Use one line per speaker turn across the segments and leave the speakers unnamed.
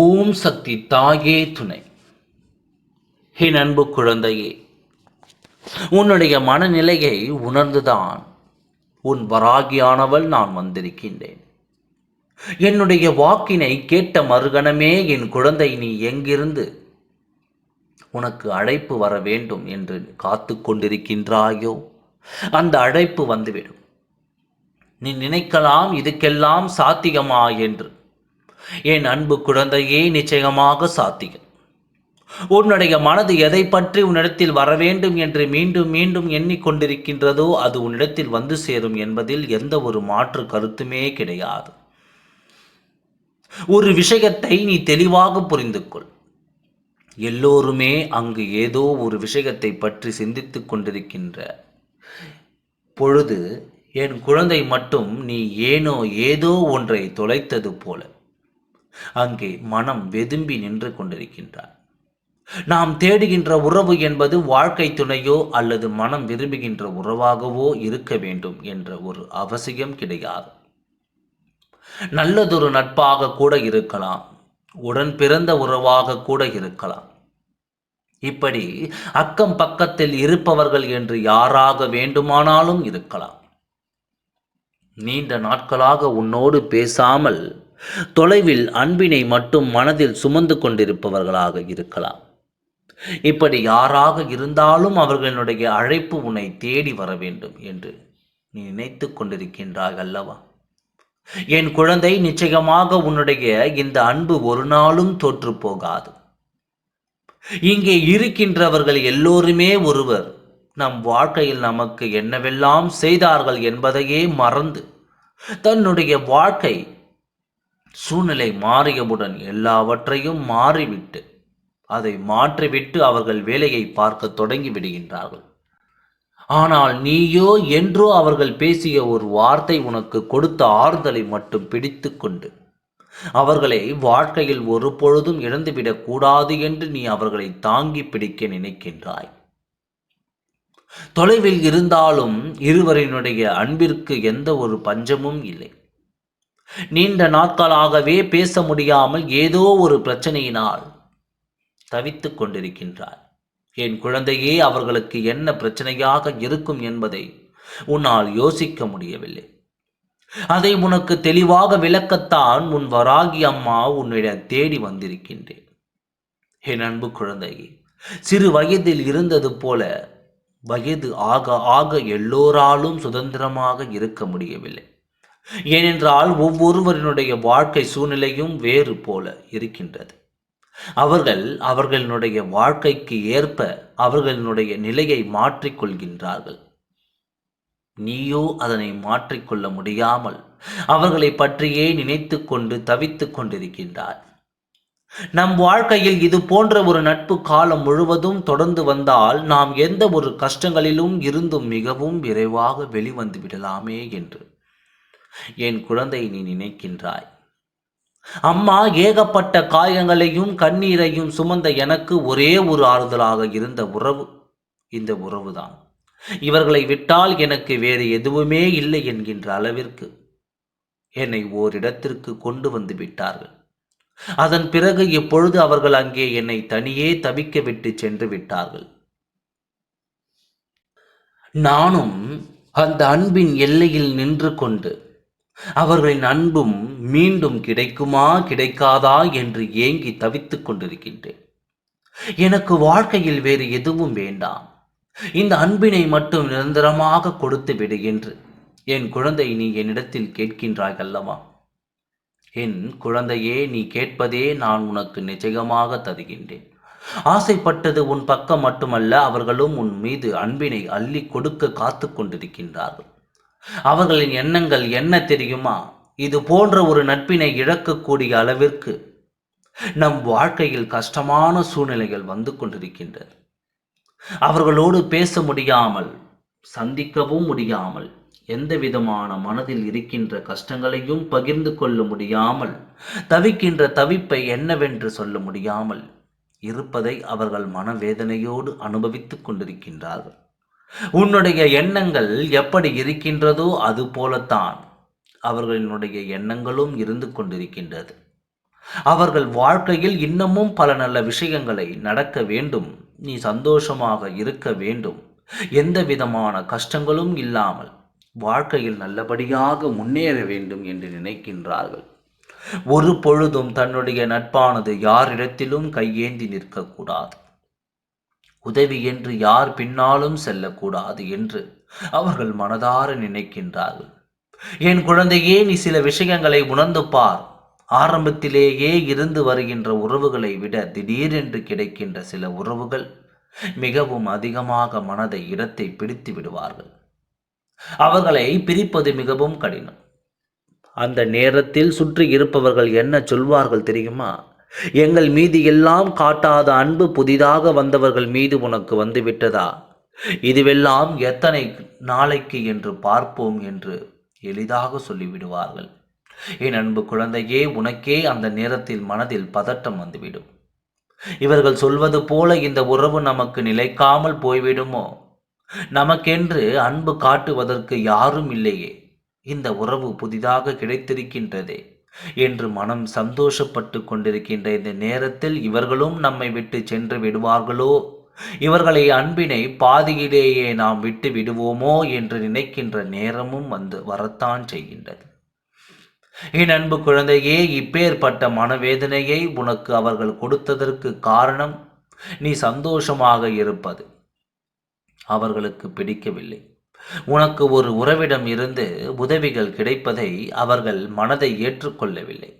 ஓம் சக்தி தாயே துணை என் அன்பு குழந்தையே உன்னுடைய மனநிலையை உணர்ந்துதான் உன் வராகியானவள் நான் வந்திருக்கின்றேன் என்னுடைய வாக்கினை கேட்ட மறுகணமே என் குழந்தை நீ எங்கிருந்து உனக்கு அழைப்பு வர வேண்டும் என்று காத்து கொண்டிருக்கின்றாயோ அந்த அழைப்பு வந்துவிடும் நீ நினைக்கலாம் இதுக்கெல்லாம் சாத்தியமா என்று என் அன்பு குழந்தையே நிச்சயமாக சாத்தியம் உன்னுடைய மனது எதை பற்றி உன்னிடத்தில் வர வேண்டும் என்று மீண்டும் மீண்டும் எண்ணிக்கொண்டிருக்கின்றதோ அது உன்னிடத்தில் வந்து சேரும் என்பதில் எந்த ஒரு மாற்று கருத்துமே கிடையாது ஒரு விஷயத்தை நீ தெளிவாக புரிந்து கொள் எல்லோருமே அங்கு ஏதோ ஒரு விஷயத்தை பற்றி சிந்தித்து கொண்டிருக்கின்ற பொழுது என் குழந்தை மட்டும் நீ ஏனோ ஏதோ ஒன்றை தொலைத்தது போல அங்கே மனம் வெதும்பி நின்று கொண்டிருக்கின்றார் நாம் தேடுகின்ற உறவு என்பது வாழ்க்கை துணையோ அல்லது மனம் விரும்புகின்ற உறவாகவோ இருக்க வேண்டும் என்ற ஒரு அவசியம் கிடையாது நல்லதொரு நட்பாக கூட இருக்கலாம் உடன் பிறந்த உறவாக கூட இருக்கலாம் இப்படி அக்கம் பக்கத்தில் இருப்பவர்கள் என்று யாராக வேண்டுமானாலும் இருக்கலாம் நீண்ட நாட்களாக உன்னோடு பேசாமல் தொலைவில் அன்பினை மட்டும் மனதில் சுமந்து கொண்டிருப்பவர்களாக இருக்கலாம் இப்படி யாராக இருந்தாலும் அவர்களுடைய அழைப்பு உன்னை தேடி வர வேண்டும் என்று நீ நினைத்து கொண்டிருக்கின்றாய் அல்லவா என் குழந்தை நிச்சயமாக உன்னுடைய இந்த அன்பு ஒரு நாளும் தோற்று போகாது இங்கே இருக்கின்றவர்கள் எல்லோருமே ஒருவர் நம் வாழ்க்கையில் நமக்கு என்னவெல்லாம் செய்தார்கள் என்பதையே மறந்து தன்னுடைய வாழ்க்கை சூழ்நிலை மாறியவுடன் எல்லாவற்றையும் மாறிவிட்டு அதை மாற்றிவிட்டு அவர்கள் வேலையை பார்க்க தொடங்கி விடுகின்றார்கள் ஆனால் நீயோ என்றோ அவர்கள் பேசிய ஒரு வார்த்தை உனக்கு கொடுத்த ஆறுதலை மட்டும் பிடித்து கொண்டு அவர்களை வாழ்க்கையில் ஒரு பொழுதும் இழந்துவிடக் கூடாது என்று நீ அவர்களை தாங்கி பிடிக்க நினைக்கின்றாய் தொலைவில் இருந்தாலும் இருவரினுடைய அன்பிற்கு எந்த ஒரு பஞ்சமும் இல்லை நீண்ட நாட்களாகவே பேச முடியாமல் ஏதோ ஒரு பிரச்சனையினால் தவித்து கொண்டிருக்கின்றாள் என் குழந்தையே அவர்களுக்கு என்ன பிரச்சனையாக இருக்கும் என்பதை உன்னால் யோசிக்க முடியவில்லை அதை உனக்கு தெளிவாக விளக்கத்தான் உன் வராகி அம்மா உன்னிடம் தேடி வந்திருக்கின்றேன் என் அன்பு குழந்தையே சிறு வயதில் இருந்தது போல வயது ஆக ஆக எல்லோராலும் சுதந்திரமாக இருக்க முடியவில்லை ஏனென்றால் ஒவ்வொருவரினுடைய வாழ்க்கை சூழ்நிலையும் வேறு போல இருக்கின்றது அவர்கள் அவர்களினுடைய வாழ்க்கைக்கு ஏற்ப அவர்களினுடைய நிலையை மாற்றிக்கொள்கின்றார்கள் நீயோ அதனை மாற்றிக்கொள்ள முடியாமல் அவர்களை பற்றியே நினைத்து கொண்டு தவித்து கொண்டிருக்கின்றார் நம் வாழ்க்கையில் இது போன்ற ஒரு நட்பு காலம் முழுவதும் தொடர்ந்து வந்தால் நாம் எந்த ஒரு கஷ்டங்களிலும் இருந்தும் மிகவும் விரைவாக வெளிவந்து விடலாமே என்று என் குழந்தை நீ நினைக்கின்றாய் அம்மா ஏகப்பட்ட காயங்களையும் கண்ணீரையும் சுமந்த எனக்கு ஒரே ஒரு ஆறுதலாக இருந்த உறவு இந்த உறவுதான் இவர்களை விட்டால் எனக்கு வேறு எதுவுமே இல்லை என்கின்ற அளவிற்கு என்னை ஓரிடத்திற்கு கொண்டு வந்து விட்டார்கள் அதன் பிறகு எப்பொழுது அவர்கள் அங்கே என்னை தனியே தவிக்க விட்டு சென்று விட்டார்கள் நானும் அந்த அன்பின் எல்லையில் நின்று கொண்டு அவர்களின் அன்பும் மீண்டும் கிடைக்குமா கிடைக்காதா என்று ஏங்கி தவித்துக் கொண்டிருக்கின்றேன் எனக்கு வாழ்க்கையில் வேறு எதுவும் வேண்டாம் இந்த அன்பினை மட்டும் நிரந்தரமாக கொடுத்து விடு என்று என் குழந்தை நீ என்னிடத்தில் கேட்கின்றாய் அல்லவா என் குழந்தையே நீ கேட்பதே நான் உனக்கு நிச்சயமாக தருகின்றேன் ஆசைப்பட்டது உன் பக்கம் மட்டுமல்ல அவர்களும் உன் மீது அன்பினை அள்ளி கொடுக்க காத்து கொண்டிருக்கின்றார்கள் அவர்களின் எண்ணங்கள் என்ன தெரியுமா இது போன்ற ஒரு நட்பினை இழக்கக்கூடிய அளவிற்கு நம் வாழ்க்கையில் கஷ்டமான சூழ்நிலைகள் வந்து கொண்டிருக்கின்றன அவர்களோடு பேச முடியாமல் சந்திக்கவும் முடியாமல் எந்த விதமான மனதில் இருக்கின்ற கஷ்டங்களையும் பகிர்ந்து கொள்ள முடியாமல் தவிக்கின்ற தவிப்பை என்னவென்று சொல்ல முடியாமல் இருப்பதை அவர்கள் மனவேதனையோடு அனுபவித்துக் கொண்டிருக்கின்றார்கள் உன்னுடைய எண்ணங்கள் எப்படி இருக்கின்றதோ அது போலத்தான் அவர்களினுடைய எண்ணங்களும் இருந்து கொண்டிருக்கின்றது அவர்கள் வாழ்க்கையில் இன்னமும் பல நல்ல விஷயங்களை நடக்க வேண்டும் நீ சந்தோஷமாக இருக்க வேண்டும் எந்த விதமான கஷ்டங்களும் இல்லாமல் வாழ்க்கையில் நல்லபடியாக முன்னேற வேண்டும் என்று நினைக்கின்றார்கள் ஒரு பொழுதும் தன்னுடைய நட்பானது யாரிடத்திலும் கையேந்தி நிற்கக்கூடாது உதவி என்று யார் பின்னாலும் செல்லக்கூடாது என்று அவர்கள் மனதார நினைக்கின்றார்கள் என் குழந்தையே நீ சில விஷயங்களை உணர்ந்து பார் ஆரம்பத்திலேயே இருந்து வருகின்ற உறவுகளை விட திடீரென்று கிடைக்கின்ற சில உறவுகள் மிகவும் அதிகமாக மனதை இடத்தை பிடித்து விடுவார்கள் அவர்களை பிரிப்பது மிகவும் கடினம் அந்த நேரத்தில் சுற்றி இருப்பவர்கள் என்ன சொல்வார்கள் தெரியுமா எங்கள் மீது எல்லாம் காட்டாத அன்பு புதிதாக வந்தவர்கள் மீது உனக்கு வந்துவிட்டதா இதுவெல்லாம் எத்தனை நாளைக்கு என்று பார்ப்போம் என்று எளிதாக சொல்லிவிடுவார்கள் என் அன்பு குழந்தையே உனக்கே அந்த நேரத்தில் மனதில் பதட்டம் வந்துவிடும் இவர்கள் சொல்வது போல இந்த உறவு நமக்கு நிலைக்காமல் போய்விடுமோ நமக்கென்று அன்பு காட்டுவதற்கு யாரும் இல்லையே இந்த உறவு புதிதாக கிடைத்திருக்கின்றதே என்று மனம் சந்தோஷப்பட்டு கொண்டிருக்கின்ற இந்த நேரத்தில் இவர்களும் நம்மை விட்டு சென்று விடுவார்களோ இவர்களை அன்பினை பாதியிலேயே நாம் விட்டு விடுவோமோ என்று நினைக்கின்ற நேரமும் வந்து வரத்தான் செய்கின்றது என் அன்பு குழந்தையே இப்பேற்பட்ட மனவேதனையை உனக்கு அவர்கள் கொடுத்ததற்கு காரணம் நீ சந்தோஷமாக இருப்பது அவர்களுக்கு பிடிக்கவில்லை உனக்கு ஒரு உறவிடம் இருந்து உதவிகள் கிடைப்பதை அவர்கள் மனதை ஏற்றுக்கொள்ளவில்லை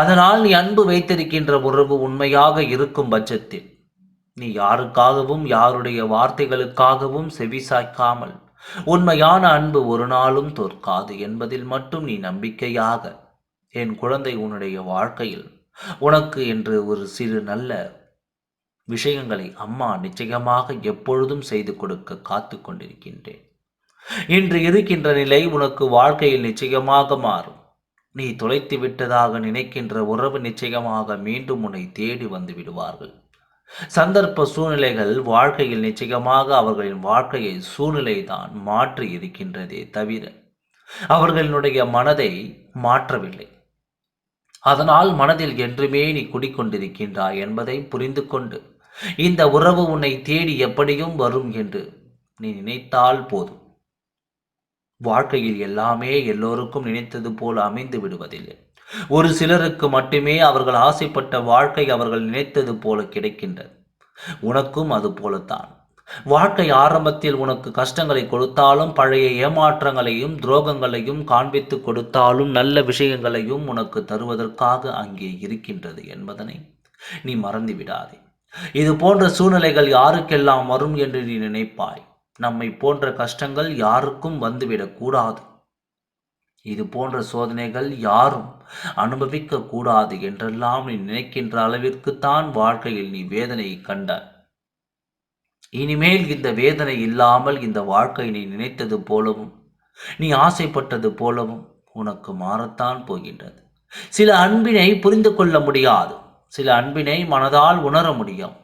அதனால் நீ அன்பு வைத்திருக்கின்ற உறவு உண்மையாக இருக்கும் பட்சத்தில் நீ யாருக்காகவும் யாருடைய வார்த்தைகளுக்காகவும் செவிசாய்க்காமல் உண்மையான அன்பு ஒரு நாளும் தோற்காது என்பதில் மட்டும் நீ நம்பிக்கையாக என் குழந்தை உன்னுடைய வாழ்க்கையில் உனக்கு என்று ஒரு சிறு நல்ல விஷயங்களை அம்மா நிச்சயமாக எப்பொழுதும் செய்து கொடுக்க காத்து கொண்டிருக்கின்றேன் இன்று இருக்கின்ற நிலை உனக்கு வாழ்க்கையில் நிச்சயமாக மாறும் நீ தொலைத்து விட்டதாக நினைக்கின்ற உறவு நிச்சயமாக மீண்டும் உன்னை தேடி வந்து விடுவார்கள் சந்தர்ப்ப சூழ்நிலைகள் வாழ்க்கையில் நிச்சயமாக அவர்களின் வாழ்க்கையை சூழ்நிலை தான் மாற்றி இருக்கின்றதே தவிர அவர்களினுடைய மனதை மாற்றவில்லை அதனால் மனதில் என்றுமே நீ குடிக்கொண்டிருக்கின்றாய் என்பதை புரிந்து கொண்டு இந்த உறவு உன்னை தேடி எப்படியும் வரும் என்று நீ நினைத்தால் போதும் வாழ்க்கையில் எல்லாமே எல்லோருக்கும் நினைத்தது போல் அமைந்து விடுவதில்லை ஒரு சிலருக்கு மட்டுமே அவர்கள் ஆசைப்பட்ட வாழ்க்கை அவர்கள் நினைத்தது போல கிடைக்கின்றது உனக்கும் அது போலத்தான் வாழ்க்கை ஆரம்பத்தில் உனக்கு கஷ்டங்களை கொடுத்தாலும் பழைய ஏமாற்றங்களையும் துரோகங்களையும் காண்பித்து கொடுத்தாலும் நல்ல விஷயங்களையும் உனக்கு தருவதற்காக அங்கே இருக்கின்றது என்பதனை நீ மறந்துவிடாதே இது போன்ற சூழ்நிலைகள் யாருக்கெல்லாம் வரும் என்று நீ நினைப்பாய் நம்மை போன்ற கஷ்டங்கள் யாருக்கும் வந்துவிடக் கூடாது இது போன்ற சோதனைகள் யாரும் அனுபவிக்க கூடாது என்றெல்லாம் நீ நினைக்கின்ற அளவிற்குத்தான் வாழ்க்கையில் நீ வேதனையை கண்ட இனிமேல் இந்த வேதனை இல்லாமல் இந்த வாழ்க்கை நீ நினைத்தது போலவும் நீ ஆசைப்பட்டது போலவும் உனக்கு மாறத்தான் போகின்றது சில அன்பினை புரிந்து கொள்ள முடியாது சில அன்பினை மனதால் உணர முடியும்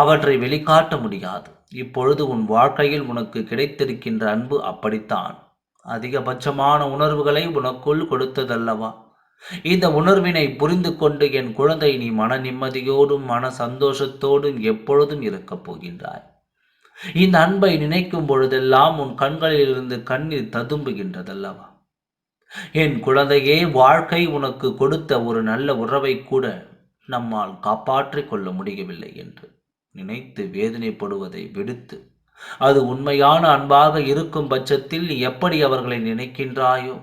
அவற்றை வெளிக்காட்ட முடியாது இப்பொழுது உன் வாழ்க்கையில் உனக்கு கிடைத்திருக்கின்ற அன்பு அப்படித்தான் அதிகபட்சமான உணர்வுகளை உனக்குள் கொடுத்ததல்லவா இந்த உணர்வினை புரிந்து கொண்டு என் குழந்தை நீ மன நிம்மதியோடும் மன சந்தோஷத்தோடும் எப்பொழுதும் இருக்கப் போகின்றாய் இந்த அன்பை நினைக்கும் பொழுதெல்லாம் உன் கண்களிலிருந்து கண்ணீர் ததும்புகின்றதல்லவா என் குழந்தையே வாழ்க்கை உனக்கு கொடுத்த ஒரு நல்ல உறவை கூட நம்மால் காப்பாற்றிக் கொள்ள முடியவில்லை என்று நினைத்து வேதனைப்படுவதை விடுத்து அது உண்மையான அன்பாக இருக்கும் பட்சத்தில் நீ எப்படி அவர்களை நினைக்கின்றாயோ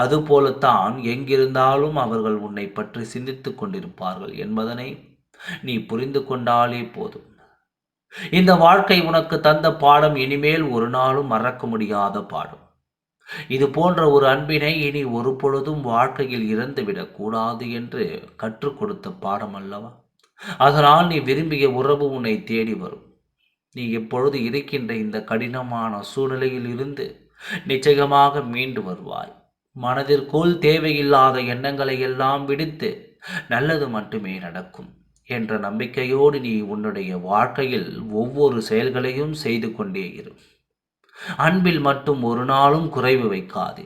அதுபோலத்தான் எங்கிருந்தாலும் அவர்கள் உன்னை பற்றி சிந்தித்துக் கொண்டிருப்பார்கள் என்பதனை நீ புரிந்து கொண்டாலே போதும் இந்த வாழ்க்கை உனக்கு தந்த பாடம் இனிமேல் ஒரு நாளும் மறக்க முடியாத பாடம் இது போன்ற ஒரு அன்பினை இனி ஒரு பொழுதும் வாழ்க்கையில் இறந்துவிடக்கூடாது என்று கற்றுக் கொடுத்த பாடம் அல்லவா அதனால் நீ விரும்பிய உறவு உன்னை தேடி வரும் நீ எப்பொழுது இருக்கின்ற இந்த கடினமான சூழ்நிலையில் இருந்து நிச்சயமாக மீண்டு வருவாய் மனதிற்குள் தேவையில்லாத எண்ணங்களை எல்லாம் விடுத்து நல்லது மட்டுமே நடக்கும் என்ற நம்பிக்கையோடு நீ உன்னுடைய வாழ்க்கையில் ஒவ்வொரு செயல்களையும் செய்து கொண்டே இரு அன்பில் மட்டும் ஒரு நாளும் குறைவு வைக்காது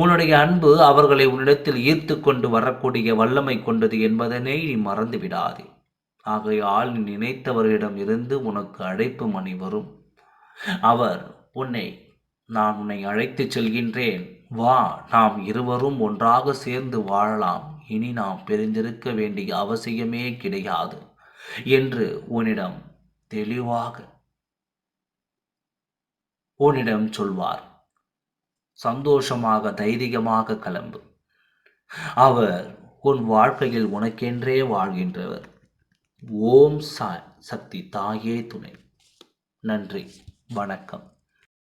உன்னுடைய அன்பு அவர்களை உன்னிடத்தில் ஈர்த்து கொண்டு வரக்கூடிய வல்லமை கொண்டது என்பதனை நீ மறந்து விடாதே ஆகையால் நீ நினைத்தவர்களிடம் இருந்து உனக்கு அழைப்பு மணி வரும் அவர் உன்னை நான் உன்னை அழைத்துச் செல்கின்றேன் வா நாம் இருவரும் ஒன்றாக சேர்ந்து வாழலாம் இனி நாம் பிரிந்திருக்க வேண்டிய அவசியமே கிடையாது என்று உன்னிடம் தெளிவாக உன்னிடம் சொல்வார் சந்தோஷமாக தைரியமாக கிளம்பு அவர் உன் வாழ்க்கையில் உனக்கென்றே வாழ்கின்றவர் ஓம் சா சக்தி தாயே துணை நன்றி வணக்கம்